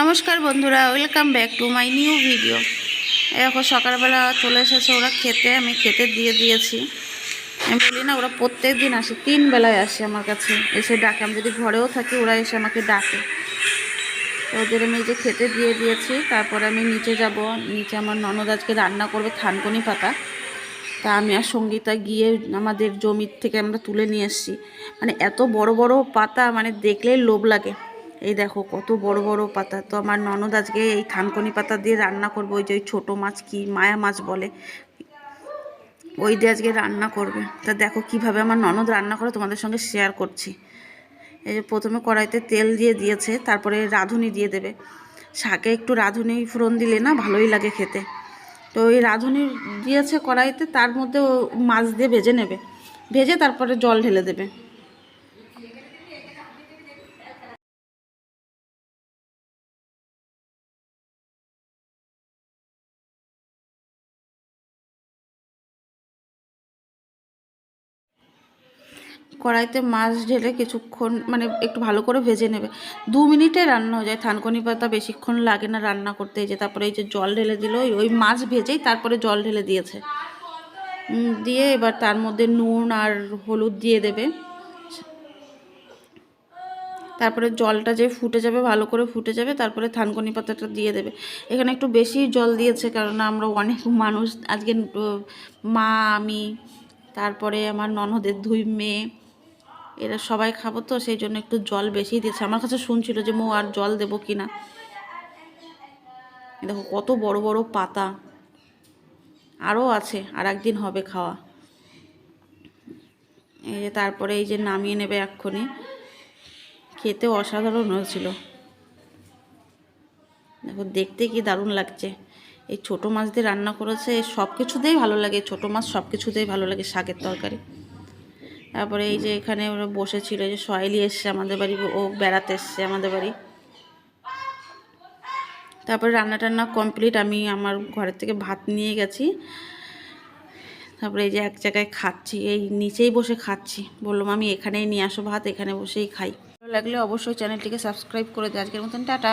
নমস্কার বন্ধুরা welcome back to my new video এখন সকালবেলা চলে এসেছে ওরা খেতে, আমি খেতে দিয়ে দিয়েছি। আমি বলি, না, ওরা প্রত্যেক দিন আসে, তিন বেলায় আসে আমার কাছে। এসে ডাকে, আমি যদি ঘরেও থাকি, ওরা এসে আমাকে ডাকে। ওদের আমি যে খেতে দিয়ে দিয়েছি, তারপরে আমি নিচে যাব। নিচে আমার ননদ আজকে রান্না করবে থানকুনি পাতা। তা আমি আর সঙ্গীতা গিয়ে আমাদের জমির থেকে আমরা তুলে নিয়ে এসেছি। মানে এত বড় বড় পাতা মানে দেখলেই লোভ লাগে। এই দেখো কত বড় বড় পাতা। তো আমার ননদ আজকে এই থানকুনি পাতা দিয়ে রান্না করব, ওই যে ওই ছোটো মাছ কি মায়া মাছ বলে। ওই দিয়ে আজকে রান্না করবে। তা দেখো কীভাবে আমার ননদ রান্না করে তোমাদের সঙ্গে শেয়ার করছি। এই যে প্রথমে কড়াইতে তেল দিয়ে দিয়েছে, তারপরে রাঁধুনি দিয়ে দেবে। শাকে একটু রাঁধুনি ফোড়ন দিলে না ভালোই লাগে খেতে। তো ওই রাঁধুনি দিয়েছে কড়াইতে, তার মধ্যে মাছ দিয়ে ভেজে নেবে। ভেজে তারপরে জল ঢেলে দেবে। কড়াইতে মাছ ঢেলে কিছুক্ষণ মানে একটু ভালো করে ভেজে নেবে। দু মিনিটে রান্না হয়ে যায়। থানকনি পাতা বেশিক্ষণ লাগে না রান্না করতে। যে তারপরে এই যে জল ঢেলে দিল, ওই- ওই মাছ ভেজেই তারপরে জল ঢেলে দিয়েছে। দিয়ে এবার তার মধ্যে নুন আর হলুদ দিয়ে দেবে। তারপরে জলটা যে ফুটে যাবে, ভালো করে ফুটে যাবে, তারপরে থানকনি পাতাটা দিয়ে দেবে। এখানে একটু বেশি জল দিয়েছে কারণ আমরা অনেক মানুষ। আজকে মা, আমি, তারপরে আমার ননদের দুই মেয়ে। এরা সবাই খাব তো, সেই জন্য একটু জল বেশি দিয়েছে। আমার কাছে শুনছিল যে মো আর জল দেবো কি না দেখো কত বড় বড় পাতা। আরও আছে, আর একদিন হবে খাওয়া। এই যে তারপরে এই যে নামিয়ে নেবে এক্ষুনি। খেতে অসাধারণ হয়েছিল। দেখো, দেখতে কি দারুণ লাগছে। এই ছোটো মাছ দিয়ে রান্না করেছে সব কিছুতেই ভালো লাগে। ছোটো মাছ সব কিছুতেই ভালো লাগে শাকের তরকারি। তারপরে এই যে এখানে ওরা বসেছিল যে সয়েলি এসছে আমাদের বাড়ি, ও বেড়াতে এসছে আমাদের বাড়ি। তারপরে রান্না টান্না কমপ্লিট আমি আমার ঘরের থেকে ভাত নিয়ে গেছি। তারপরে এই যে এক জায়গায় খাচ্ছি, এই নিচেই বসে খাচ্ছি। বললাম, আমি এখানেই নিয়ে আসো ভাত, এখানে বসেই খাই। ভালো লাগলে অবশ্যই চ্যানেলটিকে সাবস্ক্রাইব করে দিই আজকের মতন, টাটা।